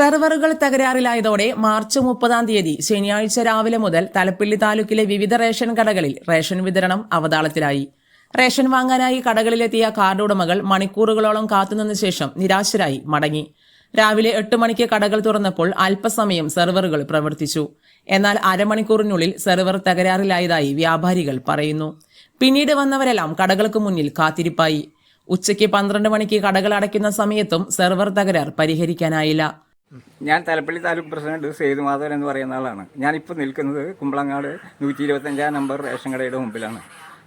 സെർവറുകൾ തകരാറിലായതോടെ മാർച്ച് മുപ്പതാം തീയതി ശനിയാഴ്ച രാവിലെ മുതൽ തലപ്പിള്ളി താലൂക്കിലെ വിവിധ റേഷൻ കടകളിൽ റേഷൻ വിതരണം അവതാളത്തിലായി. റേഷൻ വാങ്ങാനായി കടകളിലെത്തിയ കാർഡ് ഉടമകൾ മണിക്കൂറുകളോളം കാത്തുനിന്ന ശേഷം നിരാശരായി മടങ്ങി. രാവിലെ എട്ട് മണിക്ക് കടകൾ തുറന്നപ്പോൾ അല്പസമയം സെർവറുകൾ പ്രവർത്തിച്ചു. എന്നാൽ അരമണിക്കൂറിനുള്ളിൽ സെർവർ തകരാറിലായതായി വ്യാപാരികൾ പറയുന്നു. പിന്നീട് വന്നവരെല്ലാം കടകൾക്ക് മുന്നിൽ കാത്തിരിപ്പായി. ഉച്ചയ്ക്ക് പന്ത്രണ്ട് മണിക്ക് കടകൾ അടയ്ക്കുന്ന സമയത്തും സെർവർ തകരാർ പരിഹരിക്കാനായില്ല. ഞാൻ തലപ്പള്ളി താലൂക്ക് പ്രസിഡന്റ് സേതു മാധവൻ എന്ന് പറയുന്ന ആളാണ്. ഞാനിപ്പോൾ നിൽക്കുന്നത് കുമ്പളങ്ങാട് നൂറ്റി ഇരുപത്തഞ്ചാം നമ്പർ റേഷൻ കടയുടെ മുമ്പിലാണ്.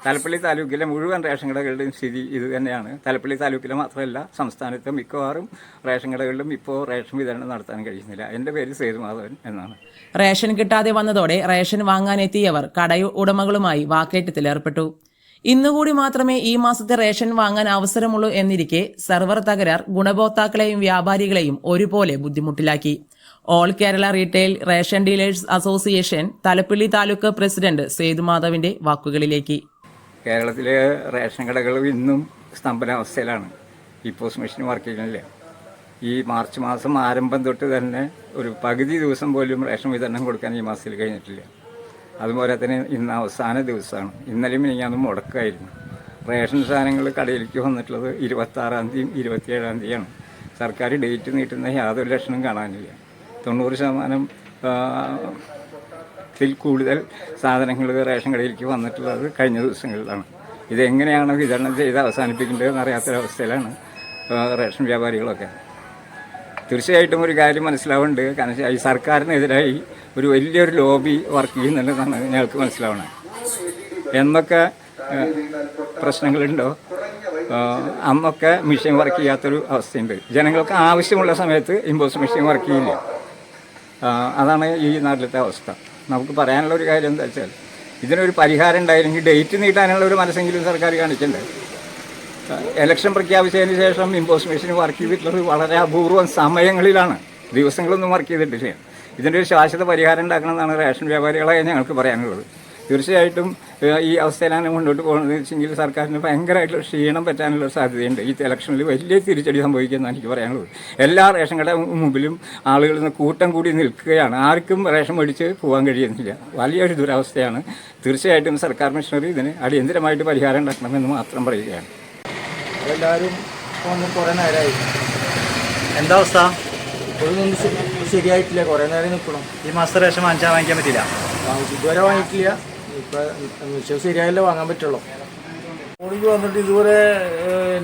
തലപ്പള്ളി താലൂക്കിലെ മുഴുവൻ റേഷൻ കടകളുടെയും സ്ഥിതി ഇത് തന്നെയാണ്. തലപ്പള്ളി താലൂക്കിലെ മാത്രമല്ല സംസ്ഥാനത്തെ മിക്കവാറും റേഷൻ കടകളിലും ഇപ്പോൾ റേഷൻ വിതരണം നടത്താൻ കഴിയുന്നില്ല. എന്റെ പേര് സേതുമാധവൻ എന്നാണ്. റേഷൻ കിട്ടാതെ വന്നതോടെ റേഷൻ വാങ്ങാനെത്തിയവർ കട ഉടമകളുമായി വാക്കേറ്റത്തിലേർപ്പെട്ടു ഇന്നുകൂടി മാത്രമേ ഈ മാസത്തെ റേഷൻ വാങ്ങാൻ അവസരമുള്ളൂ എന്നിരിക്കെ സെർവർ തകരാർ ഗുണഭോക്താക്കളെയും വ്യാപാരികളെയും ഒരുപോലെ ബുദ്ധിമുട്ടിലാക്കി. All Kerala retail ration dealers association Thalappilly taluk president സേതുമാധവിന്റെ വാക്കുകളിലേക്ക്. കേരളത്തിലെ റേഷൻ കടകൾ ഇന്നും സ്തംഭനാവസ്ഥയിലാണ്. ഈ പോസ്റ്റ് മെഷീൻ വർക്ക് ചെയ്യുന്നില്ല? ഈ മാർച്ച് മാസം ആരംഭം തൊട്ട് തന്നെ ഒരു പകുതി ദിവസം പോലും റേഷൻ വിതരണം കൊടുക്കാൻ ഈ മാസത്തിൽ കഴിഞ്ഞിട്ടില്ല. അതുപോലെ തന്നെ ഇന്ന് അവസാന ദിവസമാണ്. ഇന്നലെയും മിനിഞ്ഞാന്നും മുടക്കായിരുന്നു. റേഷൻ സാധനങ്ങൾ കടയിലേക്ക് വന്നിട്ടുള്ളത് ഇരുപത്താറാം തീയതിയും ഇരുപത്തിയേഴാം തീയതിയാണ്. സർക്കാർ ഡേറ്റ് നീട്ടുന്ന യാതൊരു ലക്ഷണം കാണാനില്ല. തൊണ്ണൂറ് ശതമാനം ത്തിൽ കൂടുതൽ സാധനങ്ങൾ റേഷൻ കടയിലേക്ക് വന്നിട്ടുള്ളത് കഴിഞ്ഞ ദിവസങ്ങളിലാണ്. ഇതെങ്ങനെയാണ് വിതരണം ചെയ്ത് അവസാനിപ്പിക്കേണ്ടതെന്ന് അറിയാത്തൊരവസ്ഥയിലാണ് റേഷൻ വ്യാപാരികളൊക്കെ. തീർച്ചയായിട്ടും ഒരു കാര്യം മനസ്സിലാവുന്നുണ്ട്. കാരണം ഈ സർക്കാരിനെതിരായി ഒരു വലിയൊരു ലോബി വർക്ക് ചെയ്യുന്നുണ്ടെന്നാണ് ഞങ്ങൾക്ക് മനസ്സിലാവുന്നത് എന്നൊക്കെ പ്രശ്നങ്ങളുണ്ടോ? അന്നൊക്കെ മെഷീൻ വർക്ക് ചെയ്യാത്തൊരു അവസ്ഥയുണ്ട്. ജനങ്ങൾക്ക് ആവശ്യമുള്ള സമയത്ത് ഇമ്പോസ് മെഷീൻ വർക്ക് ചെയ്യില്ല. അതാണ് ഈ നാട്ടിലത്തെ അവസ്ഥ. നമുക്ക് പറയാനുള്ള ഒരു കാര്യം എന്താ വെച്ചാൽ ഇതിനൊരു പരിഹാരം ഉണ്ടായിരുന്നെങ്കിൽ ഡേറ്റ് നീട്ടാനുള്ള ഒരു മനസ്സെങ്കിലും സർക്കാർ കാണിക്കണ്ടേ? എലക്ഷൻ പ്രഖ്യാപിച്ചതിന് ശേഷം ഇമ്പോസ് മെഷീൻ വർക്ക് ചെയ്തിട്ടുള്ളത് വളരെ അപൂർവം സമയങ്ങളിലാണ്. ദിവസങ്ങളൊന്നും വർക്ക് ചെയ്തിട്ടില്ല. ഇതിന്റെ ഒരു ശാശ്വത പരിഹാരം ഉണ്ടാക്കണമെന്നാണ് റേഷൻ വ്യാപാരികളായി ഞങ്ങൾക്ക് പറയാനുള്ളത്. തീർച്ചയായിട്ടും ഈ അവസ്ഥയിലാണ് മുന്നോട്ട് പോകുന്നത് വെച്ചെങ്കിൽ സർക്കാരിന് ഭയങ്കരമായിട്ടുള്ള ക്ഷീണം പറ്റാനുള്ള സാധ്യതയുണ്ട്. ഈ ഇലക്ഷനിൽ വലിയ തിരിച്ചടി സംഭവിക്കുമെന്നാണ് എനിക്ക് പറയാനുള്ളത്. എല്ലാ റേഷൻ കട മുമ്പിലും ആളുകൾ കൂട്ടം കൂടി നിൽക്കുകയാണ്. ആർക്കും റേഷൻ മേടിച്ച് പോകാൻ കഴിയുന്നില്ല. വലിയൊരു ദുരവസ്ഥയാണ്. തീർച്ചയായിട്ടും സർക്കാർ മിഷണറി ഇതിന് അടിയന്തരമായിട്ട് പരിഹാരം ഉണ്ടാക്കണമെന്ന് മാത്രം പറയുകയാണ്. എല്ലാവരും കുറേ നേരമായി എന്താ അവസ്ഥ? ഇപ്പോഴൊന്നും ശരിയായിട്ടില്ല. കുറേ നേരം നിൽക്കണം. ഈ മാസത്തെ റേഷൻ വാങ്ങിച്ചാൽ വാങ്ങിക്കാൻ പറ്റില്ല ഇതുവരെ വാങ്ങിയിട്ടില്ല. ഇപ്പം നിശ്ചയം ശരിയായല്ലേ വാങ്ങാൻ പറ്റുള്ളൂ. ഫോണിക്ക് വന്നിട്ട് ഇതുവരെ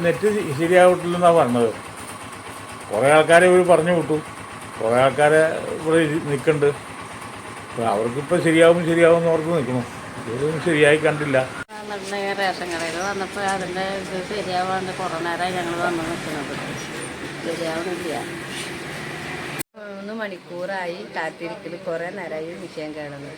നെറ്റ് ശരിയാവട്ടില്ലെന്നാണ് പറഞ്ഞത്. കുറേ ആൾക്കാരെ ഇവർ പറഞ്ഞു വിട്ടു. കുറേ ആൾക്കാരെ ഇവിടെ നിൽക്കുന്നുണ്ട് അവർക്കിപ്പോൾ ശരിയാവും ശരിയാവും എന്ന് ഓർത്ത് നിൽക്കണം. ഇതൊന്നും ശരിയായി കണ്ടില്ല. റേഷൻ കടയിൽ വന്നപ്പോൾ അതിന്റെ ഇത് ശരിയാവാണ്ട് കുറേ നേരമായി ഞങ്ങൾ വന്ന് നിൽക്കുന്നത്. ശരിയാവണില്ല മൂന്ന് മണിക്കൂറായി കാത്തിരിക്കൽ കുറേ നേരമായി വിഷയം കേടുന്നത്